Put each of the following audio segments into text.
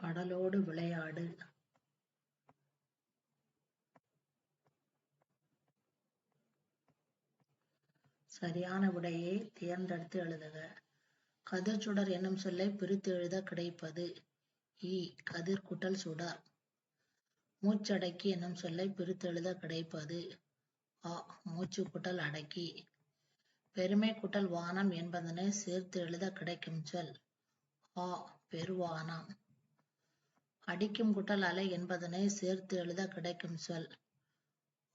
கடலோடு விளையாடு. சரியான விடையை தேர்ந்தெடுத்து எழுதுக. கதிர்ச்சுடர் என்னும் சொல்லை பிரித்து எழுத கிடைப்பது. இ. கதிர் குட்டல் சுடர். மூச்சடக்கி என்னும் சொல்லை பிரித்து எழுத கிடைப்பது. ஆ மூச்சு குட்டல் அடக்கி. பெருமை குட்டல் வானம் என்பதனை சேர்த்து எழுத கிடைக்கும் சொல். ஆ பெருவானம். அடிக்கும் குட்டல் அலை என்பதனை சேர்த்து எழுத கிடைக்கும் சொல்.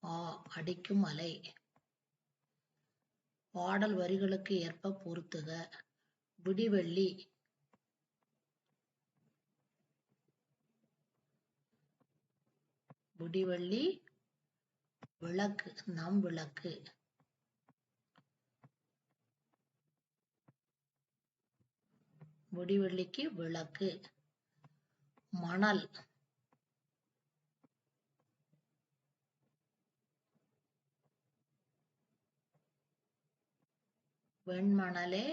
ஆ அடிக்கும் அலை. பாடல் வரிகளுக்கு ஏற்ப பொருத்துக. விடிவெள்ளி. விடிவெள்ளி விளக்கு நம் விளக்கு. முடிவெள்ளிக்கு விளக்கு. மணல். வெண்மணலே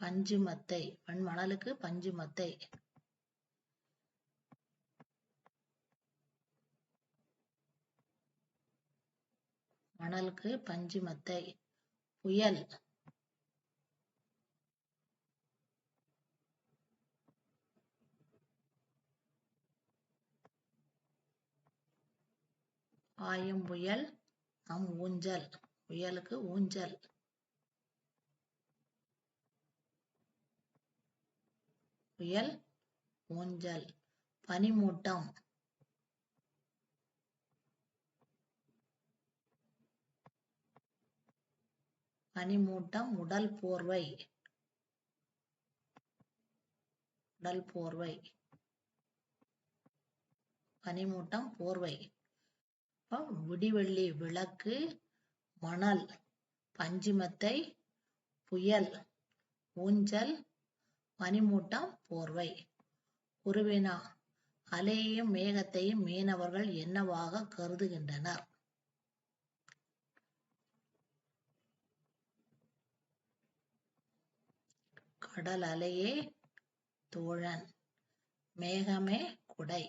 பஞ்சுமத்தை. வெண்மணலுக்கு பஞ்சுமத்தை. மணலுக்கு பஞ்சுமத்தை. புயல். பாயும் புயல் நம் ஊஞ்சல். புயலுக்கு ஊஞ்சல். புயல் ஊஞ்சல். பனிமூட்டம். பனிமூட்டம் உடல் போர்வை. உடல் போர்வை. பனிமூட்டம் போர்வை. அப்ப விடிவெள்ளி விளக்கு மணல் பஞ்சுமத்தை புயல் ஊஞ்சல் பனிமூட்டம் போர்வை. குருவினா அலையையும் மேகத்தையும் மீனவர்கள் என்னவாக கருதுகின்றனர்? கடல் அலையே தோழன் மேகமே குடை.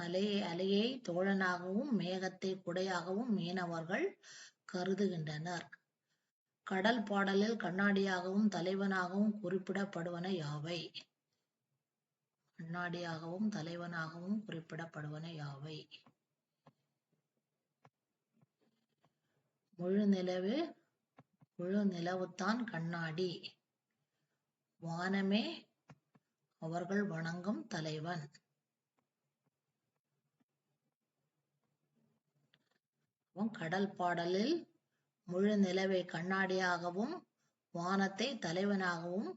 அலையை அலையை தோழனாகவும் மேகத்தை குடையாகவும் மீனவர்கள் கருதுகின்றனர். கடல் பாடலில் கண்ணாடியாகவும் தலைவனாகவும் குறிப்பிடப்படுவன யாவை? கண்ணாடியாகவும் தலைவனாகவும் குறிப்பிடப்படுவன யாவை? முழு நிலவு முழு நிலவுத்தான் கண்ணாடி. வானமே அவர்கள் வணங்கும் தலைவன். கடல் பாடலில் முழு நிலவை கண்ணாடியாகவும் வானத்தை தலைவனாகவும்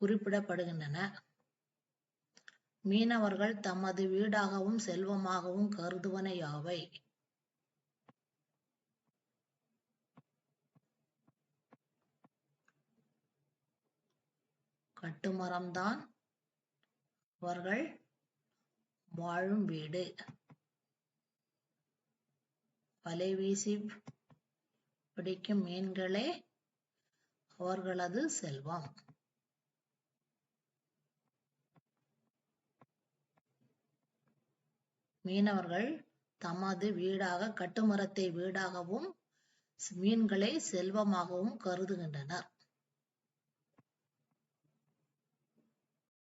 குறிப்பிடப்படுகின்றன. மீனவர்கள் தமது வீடாகவும் செல்வமாகவும் கருதுவன யாவை? கட்டுமரம்தான் அவர்கள் வாழும் வீடு. வலை வீசி பிடிக்கும் மீன்களே அவர்களது செல்வம். மீனவர்கள் தமது வீடாக கட்டுமரத்தை வீடாகவும் மீன்களை செல்வமாகவும் கருதுகின்றனர்.